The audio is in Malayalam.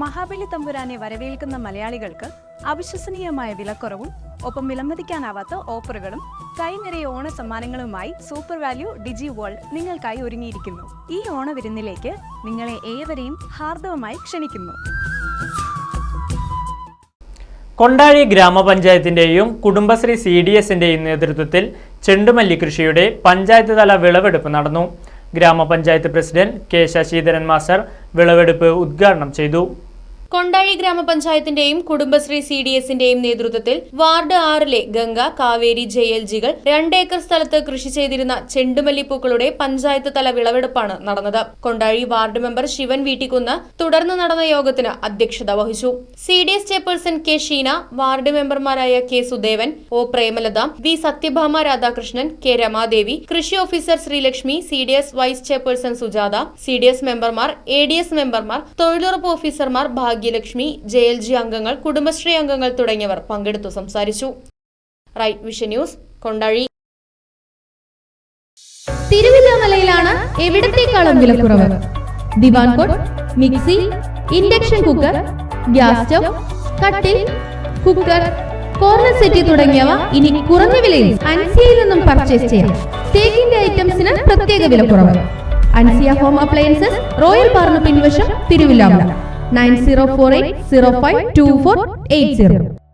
മഹാബലി തമ്പുരാനെ വരവേൽക്കുന്ന മലയാളികൾക്ക് അവിശ്വസനീയമായ വിലക്കുറവും ഒപ്പം വിലമതിക്കാനാവാത്ത ഓഫറുകളും കൈനിറയ ഓണ സമ്മാനങ്ങളുമായി സൂപ്പർ വാല്യൂ ഡിജി വേൾഡ് നിങ്ങൾക്കായി ഒരുങ്ങിയിരിക്കുന്നു. ഈ ഓണവിരുന്നിലേക്ക് നിങ്ങളെ ഏവരെയും ഹാർദവമായി ക്ഷണിക്കുന്നു. കൊണ്ടാഴി ഗ്രാമപഞ്ചായത്തിന്റെയും കുടുംബശ്രീ സി ഡി എസിന്റെയും നേതൃത്വത്തിൽ ചെണ്ടുമല്ലി കൃഷിയുടെ പഞ്ചായത്ത് തല വിളവെടുപ്പ് നടന്നു. ഗ്രാമപഞ്ചായത്ത് പ്രസിഡന്റ് കെ ശശീധരൻ മാസ്റ്റർ വിളവെടുപ്പ് ഉദ്ഘാടനം ചെയ്തു. കൊണ്ടാഴി ഗ്രാമപഞ്ചായത്തിന്റെയും കുടുംബശ്രീ സി ഡി എസിന്റെയും നേതൃത്വത്തിൽ വാർഡ് ആറിലെ ഗംഗ കാവേരി ജെ എൽ ജികൾ രണ്ടേക്കർ സ്ഥലത്ത് കൃഷി ചെയ്തിരുന്ന ചെണ്ടുമല്ലിപ്പൂക്കളുടെ പഞ്ചായത്ത് തല വിളവെടുപ്പാണ് നടന്നത്. കൊണ്ടാഴി വാർഡ് മെമ്പർ ശിവൻ വീട്ടിക്കുന്ന് തുടർന്ന് നടന്ന യോഗത്തിന് അധ്യക്ഷത വഹിച്ചു. C D S chairperson K Sheena ward മെമ്പർമാരായ K Sudevan O Premalatha V Sathyabhama Radhakrishnan K Ramadevi കൃഷി officer Sreelakshmi C D S vice chairperson Sujatha C D S മെമ്പർമാർ എ ഡി എസ് മെമ്പർമാർ തൊഴിലുറപ്പ് ഓഫീസർമാർ ഭാഗ്യലക്ഷ്മി ജെ എൽ ജി അംഗങ്ങൾ കുടുംബശ്രീ അംഗങ്ങൾ തുടങ്ങിയവർ പങ്കെടുത്തു സംസാരിച്ചു. Right vision news Kondazhi. തിരുവില്ലാമലയിലാണ് എവിടത്തേക്കാളും വിലക്കുറവ്? ദിവാൻ cot mixie induction cooker gas stove കട്ടിൽ കുക്കർ കോർണർ സെറ്റി തുടങ്ങിയവ ഇനി കുറഞ്ഞ വിലയിൽ അൻസിയയിൽ നിന്നും പർച്ചേസ് ചെയ്യാം. തേക്കിന്റെ ഐറ്റംസിന് പ്രത്യേക വിലക്കുറവ്. അൻസിയ ഹോം അപ്ലയൻസസ് റോയൽ പാർന്ന് പിൻവശം Thiruvilwamala. nine zero four eight zero five two four eight zero